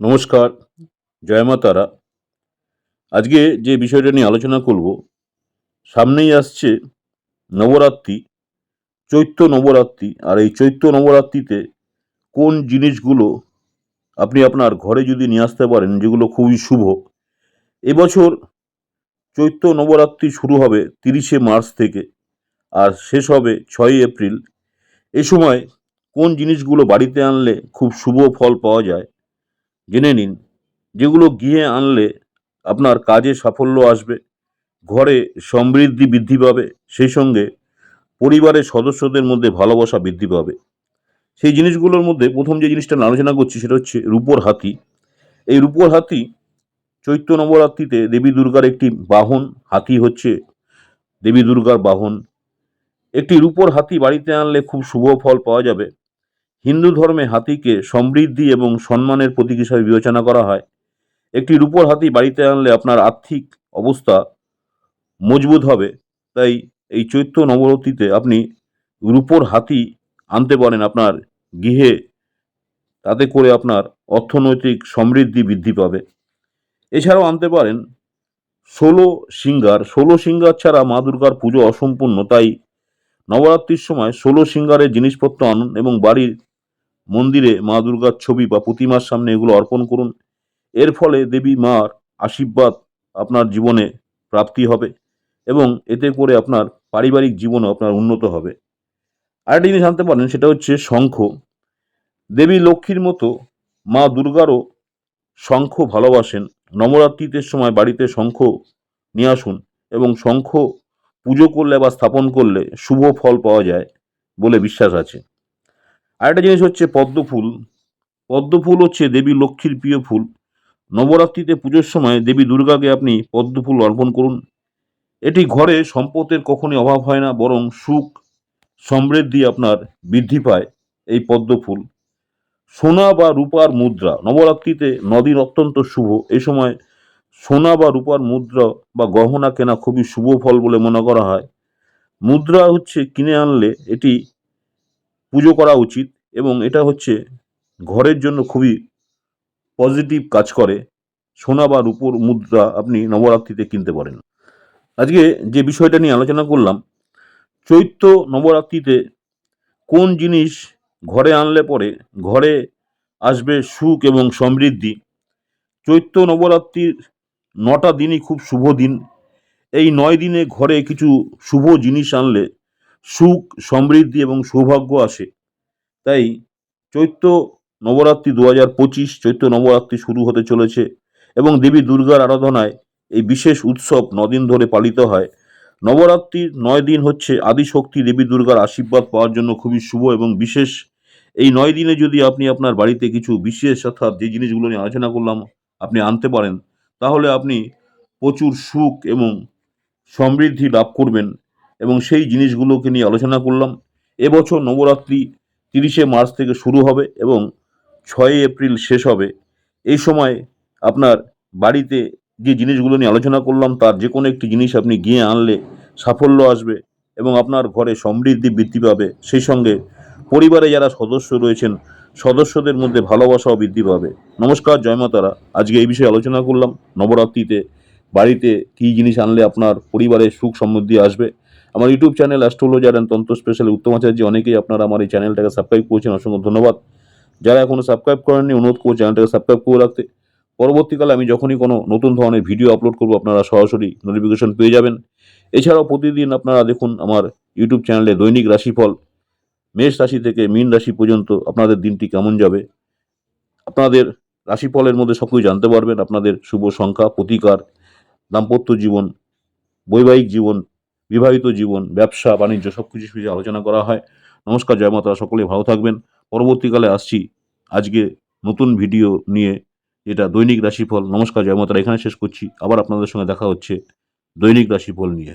নমস্কার, জয় মা তারা। আজকে যে বিষয়টা নিয়ে আলোচনা করব, সামনেই আসছে নবরাত্রি, চৈত্র নবরাত্রি। আর এই চৈত্র নবরাত্রিতে কোন জিনিসগুলো আপনি আপনার ঘরে যদি নিয়ে আসতে পারেন, যেগুলো খুবই শুভ, এবছর চৈত্র নবরাত্রি শুরু হবে তিরিশে মার্চ থেকে আর শেষ হবে ছয়ই এপ্রিল। এ সময় কোন জিনিসগুলো বাড়িতে আনলে খুব শুভ ফল পাওয়া যায় জেনে নিন, যেগুলো গিয়ে আনলে আপনার কাজে সাফল্য আসবে, ঘরে সমৃদ্ধি বৃদ্ধি পাবে, সেই সঙ্গে পরিবারের সদস্যদের মধ্যে ভালোবাসা বৃদ্ধি পাবে। সেই জিনিসগুলোর মধ্যে প্রথম যে জিনিসটা আলোচনা করছি সেটা হচ্ছে রূপোর হাতি। এই রূপোর হাতি চৈত্র নবরাত্রিতে দেবী দুর্গার একটি বাহন, হাতি হচ্ছে দেবী দুর্গার বাহন। একটি রূপোর হাতি বাড়িতে আনলে খুব শুভ ফল পাওয়া যাবে। হিন্দু ধর্মে হাতিকে সমৃদ্ধি এবং সম্মানের প্রতীক হিসাবে বিবেচনা করা হয়। একটি রূপোর হাতি বাড়িতে আনলে আপনার আর্থিক অবস্থা মজবুত হবে। তাই এই চৈত্র নবরাত্রিতে আপনি রূপোর হাতি আনতে পারেন আপনার গৃহে। তাতে করে আপনার অর্থনৈতিক সমৃদ্ধি বৃদ্ধি পাবে। এছাড়াও আনতে পারেন ষোলো সিঙ্গার। ষোলো সিঙ্গার ছাড়া মা দুর্গার পুজো অসম্পূর্ণ। তাই নবরাত্রির সময় ষোলো সিঙ্গারের জিনিসপত্র আনুন এবং বাড়ির মন্দিরে মা দুর্গার ছবি বা প্রতিমার সামনে এগুলো অর্পণ করুন। এর ফলে দেবী মার আশীর্বাদ আপনার জীবনে প্রাপ্তি হবে এবং এতে করে আপনার পারিবারিক জীবনও আপনার উন্নত হবে। আরেকটা জিনিস জানতে পারেন, সেটা হচ্ছে শঙ্খ। দেবী লক্ষ্মীর মতো মা দুর্গারও শঙ্খ ভালোবাসেন। নবরাত্রিতে সময় বাড়িতে শঙ্খ নিয়ে আসুন এবং শঙ্খ পুজো করলে বা স্থাপন করলে শুভ ফল পাওয়া যায় বলে বিশ্বাস আছে। আরেকটা জিনিস হচ্ছে পদ্ম ফুল। পদ্ম ফুল হচ্ছে দেবী লক্ষ্মীর প্রিয় ফুল। নবরাত্রিতে পুজোর সময় দেবী দুর্গাকে আপনি পদ্ম ফুল অর্পণ করুন। এটি ঘরে সম্পদের কখনই অভাব হয় না, বরং সুখ, সমৃদ্ধি আপনার বৃদ্ধি পায় এই পদ্ম ফুল। সোনা বা রূপার মুদ্রা, নবরাত্রিতে নদীর অত্যন্ত শুভ। এই সময় সোনা বা রূপার মুদ্রা বা গহনা কেনা খুবই শুভ ফল বলে মনে করা হয়। মুদ্রা হচ্ছে কিনে আনলে এটি পুজো করা উচিত। এবং এটা হচ্ছে ঘরের জন্য খুবই পজিটিভ কাজ করে। সোনা বা রূপোর মুদ্রা আপনি নবরাত্রিতে কিনতে পারেন। আজকে যে বিষয়টা নিয়ে আলোচনা করলাম, চৈত্র নবরাত্রিতে কোন জিনিস ঘরে আনলে পরে ঘরে আসবে সুখ এবং সমৃদ্ধি? চৈত্র নবরাত্রির নটা দিনই খুব শুভ দিন। এই নয় দিনে ঘরে কিছু শুভ জিনিস আনলে সুখ, সমৃদ্ধি এবং সৌভাগ্য আসে। তাই চৈত্র নবরাত্রি দু হাজার পঁচিশ চৈত্র নবরাত্রি শুরু হতে চলেছে এবং দেবী দুর্গার আরাধনায় এই বিশেষ উৎসব নদিন ধরে পালিত হয়। নবরাত্রির নয় দিন হচ্ছে আদিশক্তি দেবী দুর্গার আশীর্বাদ পাওয়ার জন্য খুবই শুভ এবং বিশেষ। এই নয় দিনে যদি আপনি আপনার বাড়িতে কিছু বিশেষ অর্থাৎ যে জিনিসগুলো নিয়ে আলোচনা করলাম, আপনি আনতে পারেন, তাহলে আপনি প্রচুর সুখ এবং সমৃদ্ধি লাভ করবেন এবং সেই জিনিসগুলোকে নিয়ে আলোচনা করলাম। এবছর নবরাত্রি তিরিশে মার্চ থেকে শুরু হবে এবং ছয়ই এপ্রিল শেষ হবে। এই সময় আপনার বাড়িতে যে জিনিসগুলো নিয়ে আলোচনা করলাম, তার যে কোনো একটি জিনিস আপনি গিয়ে আনলে সাফল্য আসবে এবং আপনার ঘরে সমৃদ্ধি বৃদ্ধি পাবে। সেই সঙ্গে পরিবারে যারা সদস্য রয়েছেন, সদস্যদের মধ্যে ভালোবাসাও বৃদ্ধি পাবে। নমস্কার, জয় মাতারা। আজকে এই বিষয়ে আলোচনা করলাম। নবরাত্রিতে বাড়িতে কী জিনিস আনলে আপনার পরিবারে সুখ সমৃদ্ধি আসবে? আমার YouTube channel astrologer and tantra special Uttam Acharya, অনেকেই আপনারা আমার এই চ্যানেলটাকে সাবস্ক্রাইব করেছেন, অসংখ্য ধন্যবাদ। যারা এখনও সাবস্ক্রাইব করেননি, অনুরোধ করব চ্যানেলটাকে সাবস্ক্রাইব করে রাখতে। পরবর্তীকালে আমি যখনই কোনো নতুন ধরনের ভিডিও আপলোড করব, আপনারা সরাসরি নোটিফিকেশন পেয়ে যাবেন। এছাড়াও প্রতিদিন আপনারা দেখুন আমার ইউটিউব চ্যানেলে দৈনিক রাশিফল, মেষ রাশি থেকে মীন রাশি পর্যন্ত আপনাদের দিনটি কেমন যাবে। আপনাদের রাশিফলের মধ্যে সব কিছু জানতে পারবেন, আপনাদের শুভ সংখ্যা, প্রতিকার, দাম্পত্য জীবন, বৈবাহিক জীবন বিবাহিত জীবন, ব্যবসা, বাণিজ্য সব কিছু বিষয়ে আলোচনা করা হয়। নমস্কার, জয় মাতা সকলে ভালো থাকবেন। পরবর্তীকালে আসছি আজকে নতুন ভিডিও নিয়ে এটা দৈনিক রাশিফল। নমস্কার, জয় মাতারা, এখানে শেষ করছি। আবার আপনাদের সঙ্গে দেখা হচ্ছে দৈনিক রাশিফল নিয়ে।